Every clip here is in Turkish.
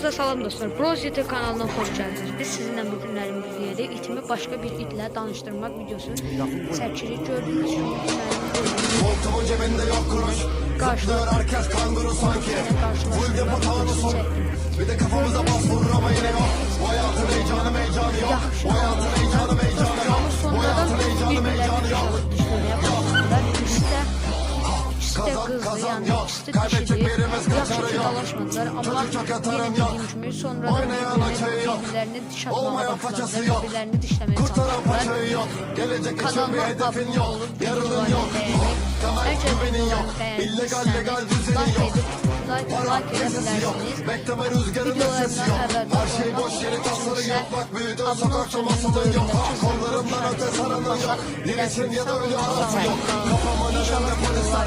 Kanalımıza salam dostlar. Prozite kanalına hoş geldiniz. Biz sizinle bugünlerin bir videoda itimi başka bir itle tanıştırmak videosunu çekirik gördüğünüz gibi Montumun cebinde yok kuruş Zıplıyor herkes kanguru sanki Full depo tanusun Bir de kafamıza bas vurur Kazan, kazan yok. Kaybedecek birimiz kaçarı yok. Çocuk çok yatarım yok. Oynayan açayı yok. Olmayan façası yok. Kurtaran paçayı yok. Gelecek için bir hedefin yok. Yarının yok. Temel güvenin yok. İllegal legal düzenin yok. Para kesesi yok. Bekleme rüzgarın sesi yok. Her şey boş yeri tasarı yok. Bak büyüdün sokakta masalın yok. Kollarımdan öte saranın yok. Dilesin ya da ölü arasın yok. Kafamın önünde polisler var.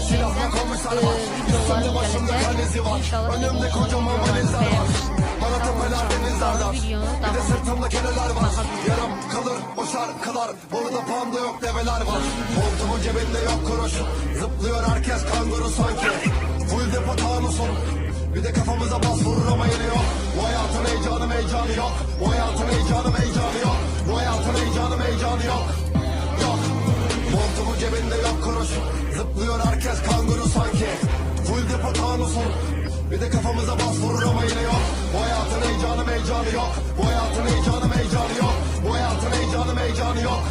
Silahla komiser var. Üstümde başımda kalesi var. Önümde kocaman valizler var. Bana tepeler denizlerden. Bir de sırtımda keneler var. Yaram kalır o şarkılar. Burada panda yok develer var. Montumun cebinde yok kuruş. Zıplıyor herkes kanguru sanki. Full depo tanusun. Bir de kafamıza bas vurur ama yok. Bu hayatın heyecanı meycanı yok. Bu hayatın heyecanı meycanı yok. Bu hayatın heyecanı meycanı yok. Yok. Depo tanusun. Bir de kafamıza bas vurur ama yine yok. Bu hayatın heyecanı meycanı yok. Bu hayatın heyecanı meycanı yok. Bu hayatın heyecanı meycanı yok.